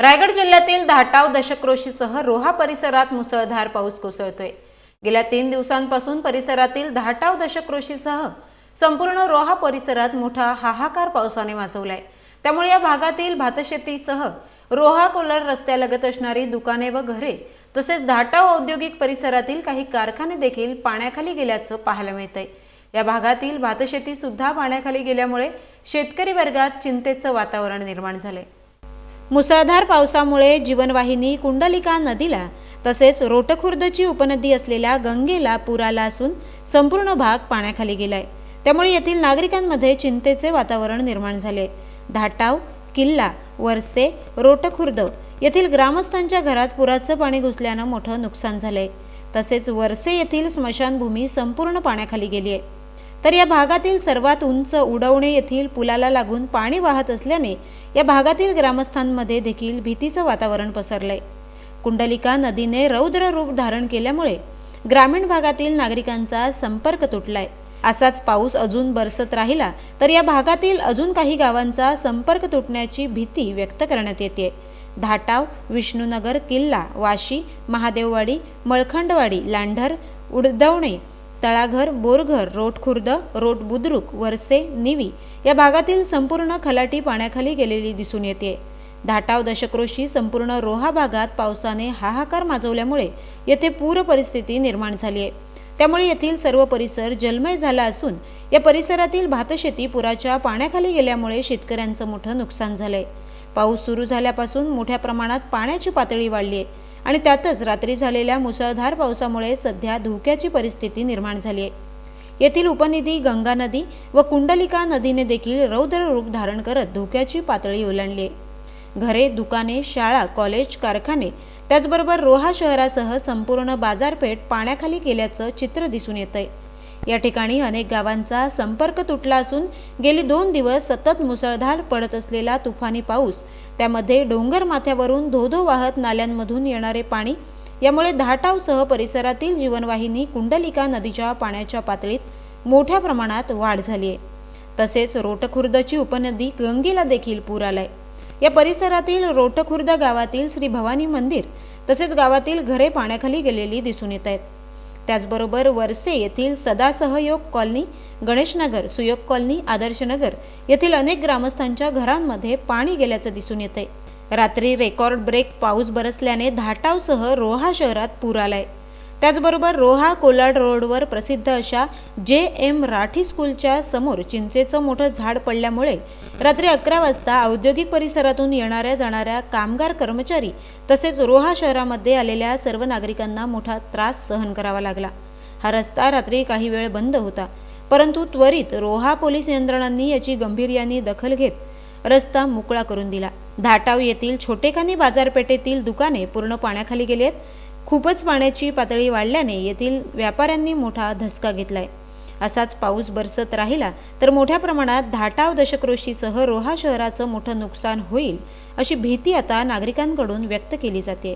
रायगड जिल्ह्यातील धाटाव दशक्रोशीसह रोहा परिसरात मुसळधार पाऊस कोसळतोय. गेल्या तीन दिवसांपासून परिसरातील धाटाव दशक्रोशीसह संपूर्ण रोहा परिसरात मोठा हाहाकार पावसाने वाचवलाय त्यामुळे या भागातील भातशेतीसह रोहा कोलर रस्त्यालगत असणारी दुकाने व घरे तसेच धाटाव औद्योगिक परिसरातील काही कारखाने देखील पाण्याखाली गेल्याचं पाहायला मिळतंय. या भागातील भातशेती सुद्धा पाण्याखाली गेल्यामुळे शेतकरी वर्गात चिंतेचं वातावरण निर्माण झालंय. मुसळधार पावसामुळे जीवनवाहिनी कुंडलिका नदीला तसेच रोटखुर्दची उपनदी असलेल्या गंगेला पूर आला असून संपूर्ण भाग पाण्याखाली गेलाय. त्यामुळे येथील नागरिकांमध्ये चिंतेचे वातावरण निर्माण झाले. धाटाव किल्ला वरसे रोटखुर्द येथील ग्रामस्थांच्या घरात पुराचं पाणी घुसल्यानं मोठं नुकसान झालंय. तसेच वरसे येथील स्मशानभूमी संपूर्ण पाण्याखाली गेली आहे तर या भागातील सर्वात उंच उडवणे येथील पुलाला लागून पाणी वाहत असल्याने या भागातील ग्रामस्थांमध्ये देखील भीतीचं वातावरण पसरलंय. कुंडलिका नदीने रौद्र रूप धारण केल्यामुळे ग्रामीण भागातील नागरिकांचा संपर्क तुटलाय. असाच पाऊस अजून बरसत राहिला तर या भागातील अजून काही गावांचा संपर्क तुटण्याची भीती व्यक्त करण्यात येते धाटाव विष्णुनगर किल्ला वाशी महादेववाडी मळखंडवाडी लांढर उडदवणे तळाघर बोरघर रोटखुर्द रोट बुद्रुक वरसे निवी या भागातील संपूर्ण खलाटी पाण्याखाली गेलेली दिसून येते. धाटाव दशक्रोशी संपूर्ण रोहा भागात पावसाने हाहाकार माजवल्यामुळे येथे पूर परिस्थिती निर्माण झाली आहे त्यामुळे येथील सर्व परिसर जलमय झाला असून या परिसरातील भातशेती पुराच्या पाण्याखाली गेल्यामुळे शेतकऱ्यांचं मोठं नुकसान झालंय. पाऊस सुरू झाल्यापासून मोठ्या प्रमाणात पाण्याची पातळी वाढली आहे आणि त्यातच रात्री झालेल्या मुसळधार पावसामुळे सध्या धोक्याची परिस्थिती निर्माण झाली आहे. येथील उपनदी गंगा नदी व कुंडलिका नदीने देखील रौद्र रूप धारण करत धोक्याची पातळी ओलांडली आहे. घरे दुकाने शाळा कॉलेज कारखाने त्याचबरोबर रोहा शहरासह संपूर्ण बाजारपेठ पाण्याखाली गेल्याचं चित्र दिसून येतंय. या ठिकाणी अनेक गावांचा संपर्क तुटला असून गेली दोन दिवस सतत मुसळधार पडत असलेला तुफानी पाऊस. त्यामध्ये डोंगर माथ्यावरून धोधो वाहत नाल्यांमधून येणारे पाणी यामुळे धाटावसह परिसरातील जीवनवाहिनी कुंडलिका नदीच्या पाण्याच्या पातळीत मोठ्या प्रमाणात वाढ झाली आहे तसेच रोटखुर्दची उपनदी गंगेला देखील पूर आलाय. या परिसरातील रोटखुर्द गावातील श्री भवानी मंदिर तसेच गावातील घरे पाण्याखाली गेलेली दिसून येत आहेत. त्याचबरोबर वरसे येथील सदासहयोग कॉलनी गणेशनगर सुयोग कॉलनी आदर्शनगर येथील अनेक ग्रामस्थांच्या घरांमध्ये पाणी गेल्याचं दिसून येतंय. रात्री रेकॉर्ड ब्रेक पाऊस बरसल्याने धाटावसह रोहा शहरात पूर आलाय. त्याचबरोबर रोहा कोलाड रोडवर प्रसिद्ध अशा जे एम राठी स्कूलच्या समोर चिंचेचं मोठं झाड पडल्यामुळे रात्री अकरा वाजता औद्योगिक परिसरातून येणाऱ्या जाणाऱ्या कामगार कर्मचारी तसेच रोहा शहरामध्ये आलेल्या सर्व नागरिकांना मोठा त्रास सहन करावा लागला. हा रस्ता रात्री काही वेळ बंद होता परंतु त्वरित रोहा पोलीस यंत्रणांनी याची गंभीर्याने दखल घेत रस्ता मोकळा करून दिला. धाटाव येथील छोटेखानी बाजारपेठेतील दुकाने पूर्ण पाण्याखाली गेली आहेत. खूपच पाण्याची पातळी वाढल्याने येथील व्यापाऱ्यांनी मोठा धसका घेतलाय. असाच पाऊस बरसत राहिला तर मोठ्या प्रमाणात धाटाव दशक्रोशीसह रोहा शहराचं मोठं नुकसान होईल अशी भीती आता नागरिकांकडून व्यक्त केली जाते.